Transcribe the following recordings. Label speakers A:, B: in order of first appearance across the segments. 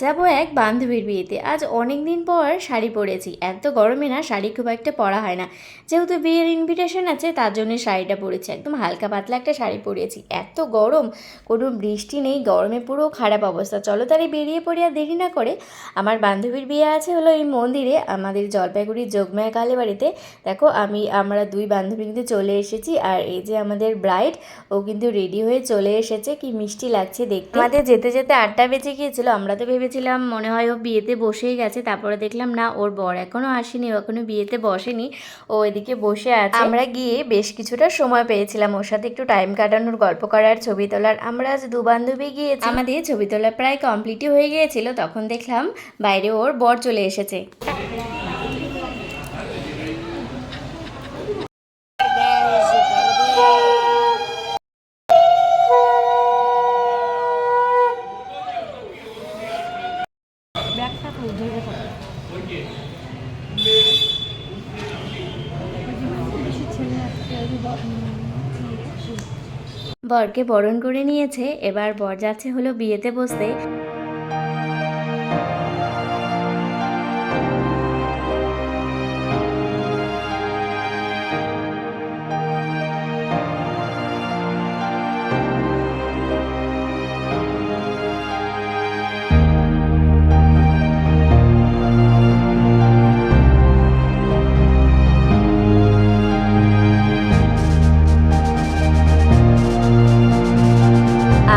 A: যাব এক বান্ধবীর বিয়েতে। আজ অনেক দিন পর শাড়ি পরেছি। এত গরমে না শাড়ি খুব একটা পরা হয় না। যেহেতু বিয়ের ইনভিটেশন আছে, তার জন্য শাড়িটা পরেছি। একদম হালকা পাতলা একটা শাড়ি পরেছি। এত গরম, কোনো বৃষ্টি নেই, গরমে পুরো খারাপ অবস্থা। চলো তারে বেরিয়ে পড়ি আর দেরি না করে। আমার বান্ধবীর বিয়ে আছে হলো এই মন্দিরে, আমাদের জলপাইগুড়ির যোগমায়া কালী বাড়িতে। দেখো, আমি, আমরা দুই বান্ধবী কিন্তু চলে এসেছি। আর এই যে আমাদের ব্রাইড ও কিন্তু রেডি হয়ে চলে এসেছে। কি মিষ্টি লাগছে দেখতে। আমাদের যেতে যেতে আটটা বেজে গিয়েছিল, আমরা তো ভেবেছিলাম মনে হয় ও বিয়েতে বসেই গেছে তারপরে দেখলাম না ওর বর এখনও আসেনি ও এখনও বিয়েতে বসেনি ও এদিকে বসে আছে। আমরা গিয়ে বেশ কিছুটা সময় পেয়েছিলাম ওর সাথে একটু টাইম কাটানোর গল্প করার ছবি তোলার। আমরা আজ দু বান্ধবী গিয়েছি। আমাদের ছবি তোলা প্রায় কমপ্লিটই হয়ে গিয়েছিল তখন দেখলাম বাইরে ওর বর চলে এসেছে। বরকে বরণ করে নিয়েছে এবার বর যাচ্ছে হলো বিয়েতে বসতে।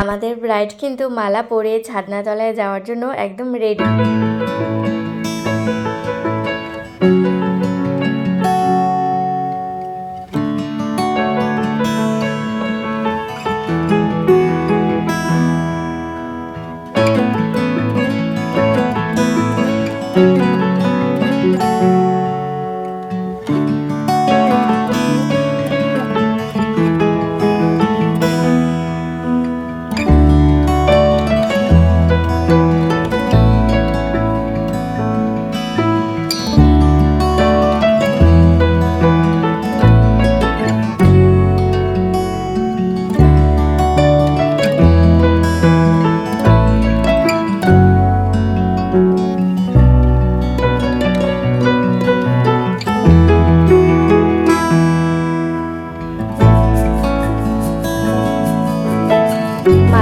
A: আমাদের ব্রাইড কিন্তু মালা পরে ছাদনাতলায় যাওয়ার জন্য একদম রেডি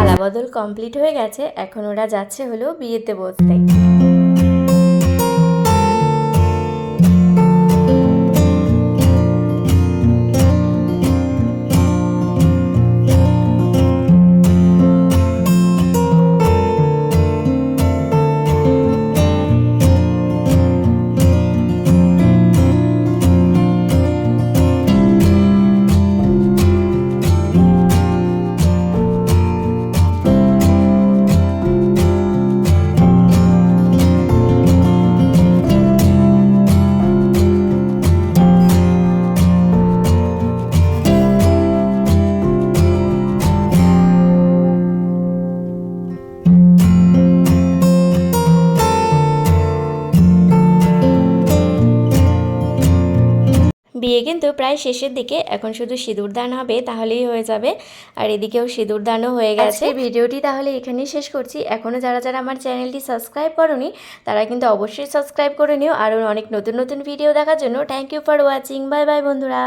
A: মালা বদল কমপ্লিট হয়ে গেছে এখন ওরা যাচ্ছে হলো বিয়েতে বসতে। বিয়ে কিন্তু প্রায় শেষের দিকে, এখন শুধু সিঁদুর দান হবে, তাহলেই হয়ে যাবে। আর এদিকেও সিঁদুর দানও হয়ে গেছে। ভিডিওটি তাহলে এখানেই শেষ করছি। এখনও যারা যারা আমার চ্যানেলটি সাবস্ক্রাইব করনি, তারা কিন্তু অবশ্যই সাবস্ক্রাইব করে নিও। আরও অনেক নতুন নতুন ভিডিও দেখার জন্য thank you for watching bye bye বন্ধুরা।